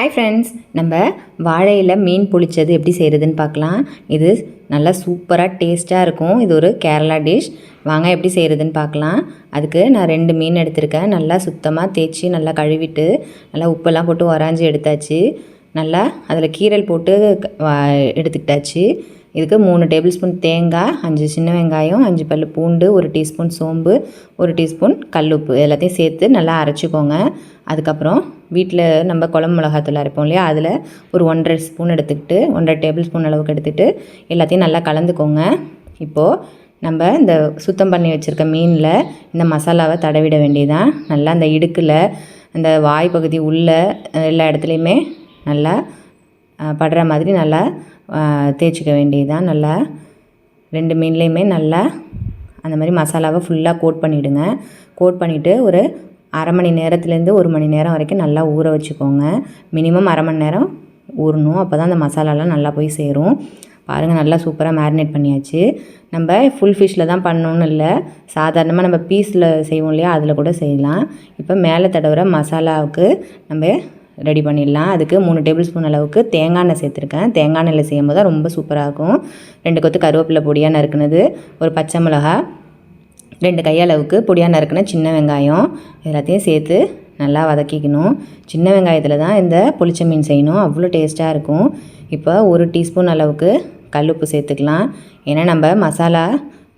Hi friends நம்ம வாழையில் மீன் புளிச்சது எப்படி செய்கிறதுன்னு பார்க்கலாம். இது நல்லா சூப்பராக டேஸ்ட்டாக இருக்கும். இது ஒரு கேரளா டிஷ் வாங்க எப்படி செய்கிறதுன்னு பார்க்கலாம். அதுக்கு நான் ரெண்டு மீன் எடுத்திருக்கேன். நல்லா சுத்தமாக தேய்ச்சி நல்லா கழுவிட்டு நல்லா உப்பெல்லாம் போட்டு உராஞ்சி எடுத்தாச்சு. நல்லா அதில் கீரல் போட்டு க- வா- எடுத்துக்கிட்டாச்சு. இதுக்கு மூணு டேபிள் ஸ்பூன் தேங்காய் அஞ்சு சின்ன வெங்காயம் அஞ்சு பல் பூண்டு ஒரு டீஸ்பூன் சோம்பு ஒரு டீஸ்பூன் கல்லுப்பு. எல்லாத்தையும் சேர்த்து நல்லா அரைச்சிக்கோங்க. அதுக்கப்புறம் வீட்டில் நம்ம குழம்பு மிளகாத்தூள் அரைப்போம் இல்லையா? அதில் ஒரு ஒன்றரை ஸ்பூன் எடுத்துக்கிட்டு ஒன்றரை டேபிள் ஸ்பூன் அளவுக்கு எடுத்துக்கிட்டு எல்லாத்தையும் நல்லா கலந்துக்கோங்க. இப்போது நம்ம இந்த சுத்தம் பண்ணி வச்சுருக்க மீனில் இந்த மசாலாவை தடவிட வேண்டியதான் நல்லா அந்த இடுக்கில் அந்த வாய் பகுதி உள்ள எல்லா இடத்துலையுமே நல்லா படுற மாதிரி நல்லா தேய்ச்சிக்க வேண்டியதுதான். நல்லா ரெண்டு மீன்லேயுமே நல்லா அந்த மாதிரி மசாலாவை ஃபுல்லாக கோட் பண்ணிவிடுங்க கோட் பண்ணிவிட்டு ஒரு அரை மணி நேரத்துலேருந்து ஒரு மணி நேரம் வரைக்கும் நல்லா ஊற வச்சுக்கோங்க. மினிமம் அரை மணி நேரம் ஊறணும். அப்போ தான் அந்த மசாலாலாம் நல்லா போய் சேரும். பாருங்கள் நல்லா சூப்பராக மேரினேட் பண்ணியாச்சு. நம்ம ஃபுல் ஃபிஷ்ஷில் தான் பண்ணணும்னு இல்லை. சாதாரணமாக நம்ம பீஸில் செய்வோம் இல்லையா? அதில் கூட செய்யலாம். இப்போ மேலே தடவுற மசாலாவுக்கு நம்ம ரெடி பண்ணிடலாம். அதுக்கு மூணு டேபிள் ஸ்பூன் அளவுக்கு தேங்காய் எண்ணெய் சேர்த்துருக்கேன். தேங்காய் எண்ணெயில் செய்யும்போது தான் ரொம்ப சூப்பராக இருக்கும். ரெண்டு கொத்து கருவேப்பிலை பொடியாக நறுக்குனது ஒரு பச்சை மிளகா ரெண்டு கையளவுக்கு பொடியாக நறுக்குன சின்ன வெங்காயம் எல்லாத்தையும் சேர்த்து நல்லா வதக்கிக்கணும். சின்ன வெங்காயத்தில் தான் இந்த புளிச்ச மீன் செய்யணும். அவ்வளோ டேஸ்ட்டாக இருக்கும். இப்போ ஒரு டீஸ்பூன் அளவுக்கு கல்லுப்பு சேர்த்துக்கலாம். ஏன்னா நம்ம மசாலா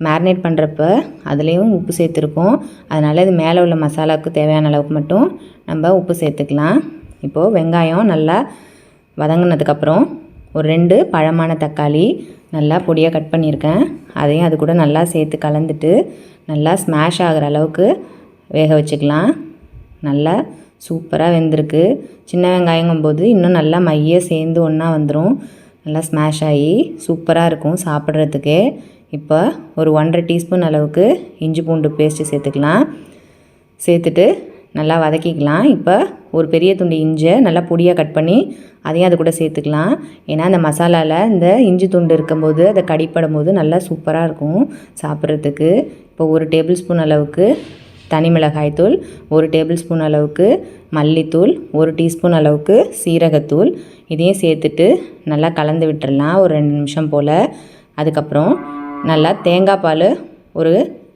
மேரினேட் பண்ணுறப்ப அதுலேயும் உப்பு சேர்த்துருக்கோம். அதனால் இது மேலே உள்ள மசாலாவுக்கு தேவையான அளவுக்கு மட்டும் நம்ம உப்பு சேர்த்துக்கலாம். இப்போது வெங்காயம் நல்லா வதங்கினதுக்கப்புறம் ஒரு ரெண்டு பழமான தக்காளி நல்லா பொடியாக கட் பண்ணியிருக்கேன். அதையும் அது கூட நல்லா சேர்த்து கலந்துட்டு நல்லா ஸ்மாஷ் ஆகிற அளவுக்கு வேக வச்சுக்கலாம். நல்லா சூப்பராக வெந்திருக்கு. சின்ன வெங்காயங்கும்போது இன்னும் நல்லா மைய சேர்ந்து ஒன்றா வந்துடும் நல்லா ஸ்மாஷ் ஆகி சூப்பராக இருக்கும் சாப்பிட்றதுக்கே. இப்போ ஒரு ஒன்றரை டீஸ்பூன் அளவுக்கு இஞ்சி பூண்டு பேஸ்ட்டு சேர்த்துக்கலாம். சேர்த்துட்டு நல்லா வதக்கிக்கலாம். இப்போ ஒரு பெரிய துண்டு இஞ்சை நல்லா பொடியாக கட் பண்ணி அதையும் அது கூட சேர்த்துக்கலாம். ஏன்னா அந்த மசாலாவில் இந்த இஞ்சி துண்டு இருக்கும்போது அதை கடிப்படும் போது நல்லா சூப்பராக இருக்கும் சாப்பிட்றதுக்கு. இப்போ ஒரு டேபிள் ஸ்பூன் அளவுக்கு தனி மிளகாய்த்தூள் ஒரு டேபிள் ஸ்பூன் அளவுக்கு மல்லித்தூள் ஒரு டீஸ்பூன் அளவுக்கு சீரகத்தூள். இதையும் சேர்த்துட்டு நல்லா கலந்து விட்டுடலாம் ஒரு ரெண்டு நிமிஷம் போல். அதுக்கப்புறம் நல்லா தேங்காய் பால் ஒரு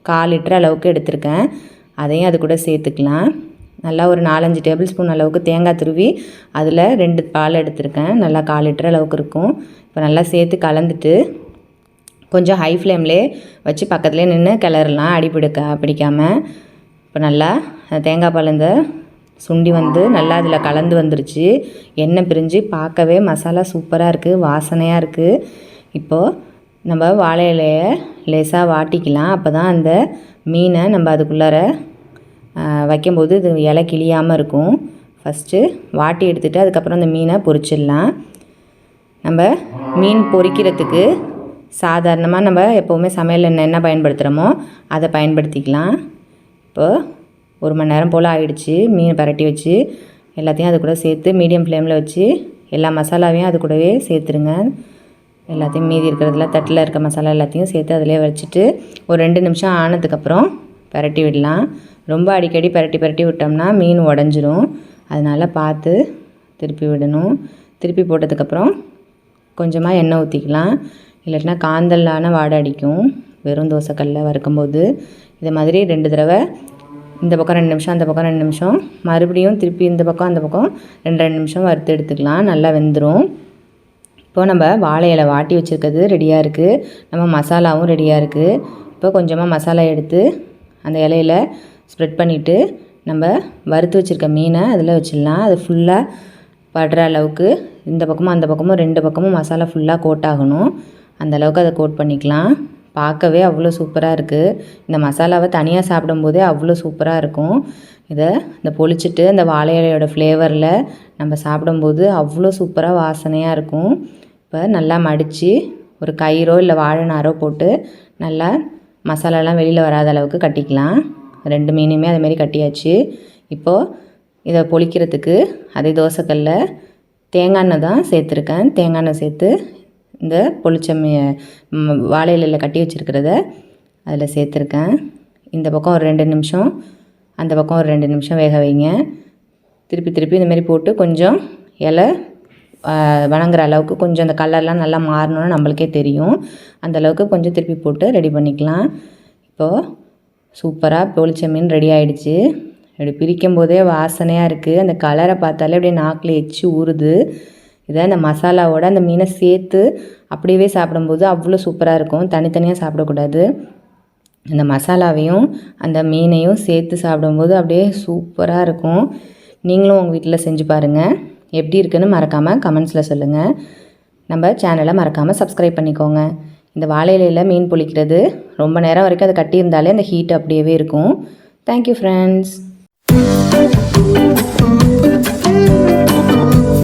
கால் லிட்டர் அளவுக்கு எடுத்திருக்கேன். அதையும் அது கூட சேர்த்துக்கலாம். நல்லா ஒரு நாலஞ்சு டேபிள் ஸ்பூன் அளவுக்கு தேங்காய் துருவி அதில் ரெண்டு பால் எடுத்திருக்கேன். நல்லா கால் லிட்டர் அளவுக்கு இருக்கும். இப்போ நல்லா சேர்த்து கலந்துட்டு கொஞ்சம் ஹை ஃப்ளேம்லே வச்சு பக்கத்துலேயே நின்று கிளறலாம் அடி பிடிக்க பிடிக்காமல் இப்போ நல்லா தேங்காய் பால் இந்த சுண்டி வந்து நல்லா அதில் கலந்து வந்துருச்சு. எண்ணெய் பிரிஞ்சு பார்க்கவே மசாலா சூப்பராக இருக்குது வாசனையாக இருக்குது இப்போது நம்ம வாழை இலையை லேசாக வாட்டிக்கலாம். அப்போ தான் அந்த மீனை நம்ம அதுக்குள்ளார வைக்கும்போது இது இலை கிளியாமல் இருக்கும். ஃபஸ்ட்டு வாட்டி எடுத்துகிட்டு அதுக்கப்புறம் அந்த மீனை பொரிச்சிடலாம். நம்ம மீன் பொரிக்கிறதுக்கு சாதாரணமாக நம்ம எப்போவுமே சமையல் என்ன என்ன பயன்படுத்துகிறோமோ அதை பயன்படுத்திக்கலாம். இப்போ ஒரு மணி நேரம் போல் ஆயிடுச்சு. மீன் பரட்டி வச்சு எல்லாத்தையும் அது கூட சேர்த்து மீடியம் ஃப்ளேமில் வச்சு எல்லா மசாலாவையும் அது கூடவே சேர்த்துருங்க. எல்லாத்தையும் மீதி இருக்கிறதுல தட்டில் இருக்க மசாலா எல்லாத்தையும் சேர்த்து அதிலே வச்சுட்டு ஒரு ரெண்டு நிமிஷம் ஆனதுக்கப்புறம் பரட்டி விடலாம். ரொம்ப அடிக்கடி பரட்டி பரட்டி விட்டோம்னா மீன் உடஞ்சிரும். அதனால் பார்த்து திருப்பி விடணும். திருப்பி போட்டதுக்கப்புறம் கொஞ்சமாக எண்ணெய் ஊற்றிக்கலாம் இல்லைன்னா காந்தல்லான வாடை அடிக்கும். வெறும் தோசைக்கல்ல வறுக்கும்போது. இதை மாதிரி ரெண்டு தடவை இந்த பக்கம் ரெண்டு நிமிஷம் அந்த பக்கம் ரெண்டு நிமிஷம். மறுபடியும் திருப்பி இந்த பக்கம் அந்த பக்கம் ரெண்டு ரெண்டு நிமிஷம் வறுத்து எடுத்துக்கலாம். நல்லா வெந்துடும் இப்போ நம்ம வாழை இலை வாட்டி வச்சுருக்கிறது ரெடியாக இருக்குது நம்ம மசாலாவும் ரெடியாக இருக்குது இப்போ கொஞ்சமாக மசாலா எடுத்து அந்த இலையில ஸ்ப்ரெட் பண்ணிவிட்டு நம்ம வறுத்து வச்சுருக்க மீனை அதில் வச்சிடலாம். அது ஃபுல்லாக படுற அளவுக்கு இந்த பக்கமும் அந்த பக்கமும் ரெண்டு பக்கமும் மசாலா ஃபுல்லாக கோட் ஆகணும். அந்த அளவுக்கு அதை கோட் பண்ணிக்கலாம். பார்க்கவே அவ்வளோ சூப்பராக இருக்குது இந்த மசாலாவை தனியாக சாப்பிடும்போதே அவ்வளோ சூப்பராக இருக்கும். இதை இந்த பொழிச்சிட்டு அந்த வாழை இலையோட ஃப்ளேவரில் நம்ம சாப்பிடும்போது அவ்வளோ சூப்பராக வாசனையாக இருக்கும். இப்போ நல்லா மடித்து ஒரு கயிறோ இல்லை வாழை நாரோ போட்டு நல்லா மசாலாலாம் வெளியில் வராத அளவுக்கு கட்டிக்கலாம். ரெண்டு மீனுமே அதுமாரி கட்டியாச்சு. இப்போது இதை பொழிக்கிறதுக்கு அதே தோசைக்கல்ல தேங்காய் எண்ணெய் தான் சேர்த்துருக்கேன். தேங்காய் எண்ணெய் சேர்த்து இந்த பொளிச்ச மீ வாழை இலையில் கட்டி வச்சுருக்கிறத அதில் சேர்த்துருக்கேன். இந்த பக்கம் ஒரு ரெண்டு நிமிஷம் அந்த பக்கம் ஒரு ரெண்டு நிமிஷம் வேக வைங்க. திருப்பி திருப்பி இந்தமாரி போட்டு கொஞ்சம் இலை வணங்குற அளவுக்கு கொஞ்சம் அந்த கலர்லாம் நல்லா மாறணும்னு நம்மளுக்கே தெரியும். அந்த அளவுக்கு கொஞ்சம் திருப்பி போட்டு ரெடி பண்ணிக்கலாம். இப்போது சூப்பராக பொளிச்ச மீன் ரெடி ஆகிடுச்சு இப்படி பிரிக்கும் போதே வாசனையாக இருக்குது அந்த கலரை பார்த்தாலே அப்படியே நாக்கில் எச்சி ஊறுது. இதை அந்த மசாலாவோட அந்த மீனை சேர்த்து அப்படியே சாப்பிடும்போது அவ்வளோ சூப்பராக இருக்கும். தனித்தனியாக சாப்பிடக்கூடாது. அந்த மசாலாவையும் அந்த மீனையும் சேர்த்து சாப்பிடும்போது அப்படியே சூப்பராக இருக்கும். நீங்களும் உங்கள் வீட்டில் செஞ்சு பாருங்கள் எப்படி இருக்குன்னு மறக்காமல் கமெண்ட்ஸில் சொல்லுங்கள் நம்ம சேனலை மறக்காமல் சப்ஸ்கிரைப் பண்ணிக்கோங்க. இந்த வாழை இலையில் மீன் பொழிக்கிறது ரொம்ப நேரம் வரைக்கும் அதை கட்டியிருந்தாலே அந்த ஹீட் அப்படியே இருக்கும். Thank you friends